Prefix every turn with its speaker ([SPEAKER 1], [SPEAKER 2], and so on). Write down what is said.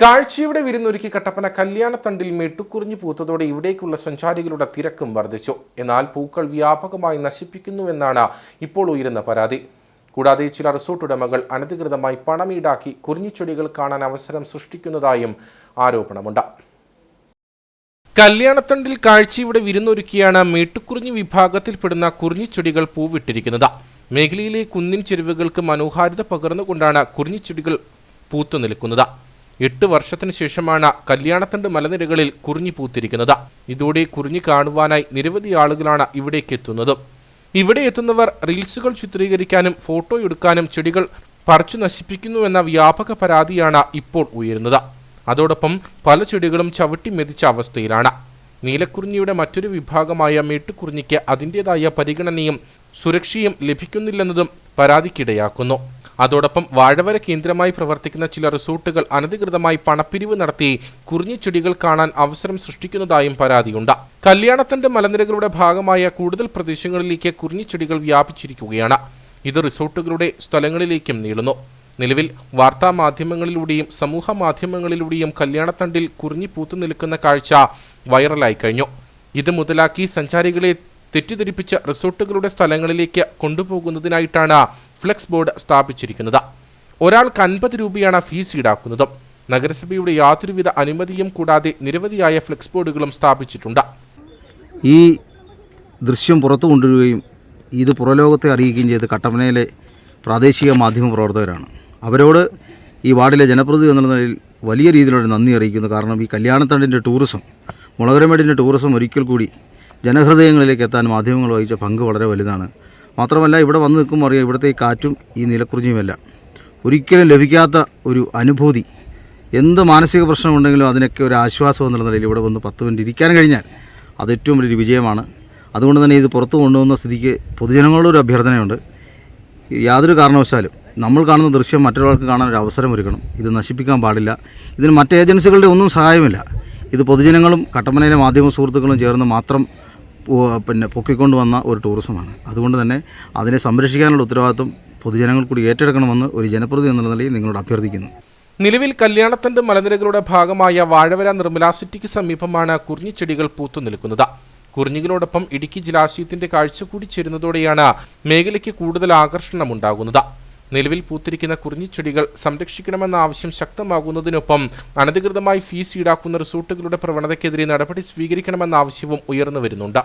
[SPEAKER 1] കാഴ്ചയുടെ വിരുന്നൊരുക്കി കട്ടപ്പന കല്യാണത്തണ്ടിൽ മെട്ടുക്കുറിഞ്ഞു പൂത്തതോടെ ഇവിടേക്കുള്ള സഞ്ചാരികളുടെ തിരക്കും വർദ്ധിച്ചു. എന്നാൽ പൂക്കൾ വ്യാപകമായി നശിപ്പിക്കുന്നുവെന്നാണ് ഇപ്പോൾ ഉയരുന്ന പരാതി. കൂടാതെ ചില റിസോർട്ട് ഉടമകൾ അനധികൃതമായി പണം ഈടാക്കി കുറിഞ്ഞിച്ചെടികൾ കാണാൻ അവസരം സൃഷ്ടിക്കുന്നതായും ആരോപണമുണ്ട്. കല്യാണത്തണ്ടിൽ കാഴ്ചയുടെ വിരുന്നൊരുക്കിയാണ് മേട്ടുക്കുറിഞ്ഞി വിഭാഗത്തിൽപ്പെടുന്ന കുറിഞ്ഞിച്ചെടികൾ പൂവിട്ടിരിക്കുന്നത്. മേഖലയിലെ കുന്നിൻ ചെരുവുകൾക്ക് മനോഹാരിത പകർന്നുകൊണ്ടാണ് കുറിഞ്ഞിച്ചെടികൾ പൂത്തു നിൽക്കുന്നത്. എട്ട് വർഷത്തിന് ശേഷമാണ് കല്യാണത്തണ്ട് മലനിരകളിൽ കുറിഞ്ഞി പൂത്തിരിക്കുന്നത്. ഇതോടെ കുറിഞ്ഞി കാണുവാനായി നിരവധി ആളുകളാണ് ഇവിടേക്ക് എത്തുന്നത്. ഇവിടെ എത്തുന്നവർ റീൽസുകൾ ചിത്രീകരിക്കാനും ഫോട്ടോ എടുക്കാനും ചെടികൾ പറിച്ചു നശിപ്പിക്കുന്നുവെന്ന വ്യാപക പരാതിയാണ് ഇപ്പോൾ ഉയരുന്നത്. അതോടൊപ്പം പല ചെടികളും ചവിട്ടി മെതിച്ച അവസ്ഥയിലാണ്. നീലക്കുറിഞ്ഞിയുടെ മറ്റൊരു വിഭാഗമായ മേട്ടുക്കുറിഞ്ഞിക്ക് അതിന്റെതായ പരിഗണനയും സുരക്ഷയും ലഭിക്കുന്നില്ലെന്നതും പരാതിക്കിടയാക്കുന്നു. അതോടൊപ്പം വാഴവര കേന്ദ്രമായി പ്രവർത്തിക്കുന്ന ചില റിസോർട്ടുകൾ അനധികൃതമായി പണപ്പിരിവ് നടത്തി കുറിഞ്ഞ ചെടികൾ കാണാൻ അവസരം സൃഷ്ടിക്കുന്നതായും പരാതിയുണ്ട്. കല്യാണത്തിന്റെ മലനിരകളുടെ ഭാഗമായ കൂടുതൽ പ്രദേശങ്ങളിലേക്ക് കുറിഞ്ഞ ചെടികൾ വ്യാപിച്ചിരിക്കുകയാണ്. ഇത് റിസോർട്ടുകളുടെ സ്ഥലങ്ങളിലേക്കും നീളുന്നു. നിലവിൽ വാർത്താ മാധ്യമങ്ങളിലൂടെയും സമൂഹ മാധ്യമങ്ങളിലൂടെയും കല്യാണത്തണ്ടിൽ കുറിഞ്ഞു പൂത്തു നിൽക്കുന്ന കാഴ്ച വൈറലായി കഴിഞ്ഞു. ഇത് മുതലാക്കി സഞ്ചാരികളെ തെറ്റിദ്ധരിപ്പിച്ച റിസോർട്ടുകളുടെ സ്ഥലങ്ങളിലേക്ക് കൊണ്ടുപോകുന്നതിനായിട്ടാണ് ഫ്ലെക്സ് ബോർഡ് സ്ഥാപിച്ചിരിക്കുന്നത്. ഒരാൾക്ക് അൻപത് രൂപയാണ് ഫീസ് ഈടാക്കുന്നത്. നഗരസഭയുടെ യാതൊരുവിധ അനുമതിയും കൂടാതെ നിരവധിയായ ഫ്ലെക്സ് ബോർഡുകളും സ്ഥാപിച്ചിട്ടുണ്ട്.
[SPEAKER 2] ഈ ദൃശ്യം പുറത്തു കൊണ്ടുവരികയും ഇത് പുറലോകത്തെ അറിയിക്കുകയും ചെയ്ത് കട്ടപ്പനയിലെ പ്രാദേശിക മാധ്യമ പ്രവർത്തകരാണ്. അവരോട് ഈ വാർഡിലെ ജനപ്രതിനിധി എന്നുള്ള നിലയിൽ വലിയ രീതിയിലുള്ള നന്ദി അറിയിക്കുന്നു. കാരണം ഈ കല്യാണത്തണ്ടിന്റെ ടൂറിസം മുളകരമേടിന്റെ ടൂറിസം ഒരിക്കൽ കൂടി ജനഹൃദയങ്ങളിലേക്ക് എത്താൻ മാധ്യമങ്ങൾ വഹിച്ച പങ്ക് വളരെ വലുതാണ്. മാത്രമല്ല ഇവിടെ വന്ന് നിൽക്കുമ്പോൾ അറിയാം ഇവിടുത്തെ ഈ കാറ്റും ഈ നിലക്കുറിഞ്ഞുമല്ല. ഒരിക്കലും ലഭിക്കാത്ത ഒരു അനുഭൂതി. എന്ത് മാനസിക പ്രശ്നമുണ്ടെങ്കിലും അതിനൊക്കെ ഒരു ആശ്വാസം എന്നുള്ള നിലയിൽ ഇവിടെ വന്ന് പത്ത് മിനിറ്റ് ഇരിക്കാൻ കഴിഞ്ഞാൽ അത് ഏറ്റവും വലിയൊരു വിജയമാണ്. അതുകൊണ്ട് തന്നെ ഇത് പുറത്തു കൊണ്ടുവന്ന സ്ഥിതിക്ക് പൊതുജനങ്ങളോട് ഒരു അഭ്യർത്ഥനയുണ്ട്. യാതൊരു കാരണവശാലും നമ്മൾ കാണുന്ന ദൃശ്യം മറ്റൊരാൾക്ക് കാണാൻ ഒരു അവസരം ഒരുക്കണം. ഇത് നശിപ്പിക്കാൻ പാടില്ല. ഇതിന് മറ്റ് ഏജൻസികളുടെ ഒന്നും സഹായമില്ല. ഇത് പൊതുജനങ്ങളും കട്ടപ്പനയിലെ മാധ്യമ സുഹൃത്തുക്കളും ചേർന്ന് മാത്രം പിന്നെ പൊക്കിക്കൊണ്ട് വന്ന ഒരു ടൂറിസമാണ്. അതുകൊണ്ട് തന്നെ അതിനെ സംരക്ഷിക്കാനുള്ള ഉത്തരവാദിത്വം പൊതുജനങ്ങൾ കൂടി ഏറ്റെടുക്കണമെന്ന് ഒരു ജനപ്രതി എന്നുള്ള നിലയിൽ നിങ്ങളോട് അഭ്യർത്ഥിക്കുന്നു.
[SPEAKER 1] നിലവിൽ കല്യാണത്തണ്ട് മലനിരകളുടെ ഭാഗമായ വാഴവര നിർമ്മല സിറ്റിക്ക് സമീപമാണ് കുറിഞ്ഞിച്ചെടികൾ പൂത്തു നിൽക്കുന്നത്. കുറിഞ്ഞികളോടൊപ്പം ഇടുക്കി ജലാശയത്തിന്റെ കാഴ്ച കൂടി ചേരുന്നതോടെയാണ് മേഖലയ്ക്ക് കൂടുതൽ ആകർഷണമുണ്ടാകുന്നത്. നിലവിൽ പൂത്തിരിക്കുന്ന കുറിഞ്ഞിച്ചെടികൾ സംരക്ഷിക്കണമെന്ന ആവശ്യം ശക്തമാകുന്നതിനൊപ്പം അനധികൃതമായി ഫീസ് ഈടാക്കുന്ന റിസോർട്ടുകളുടെ പ്രവണതയ്ക്കെതിരെ നടപടി സ്വീകരിക്കണമെന്ന ആവശ്യവും ഉയർന്നു വരുന്നുണ്ട്.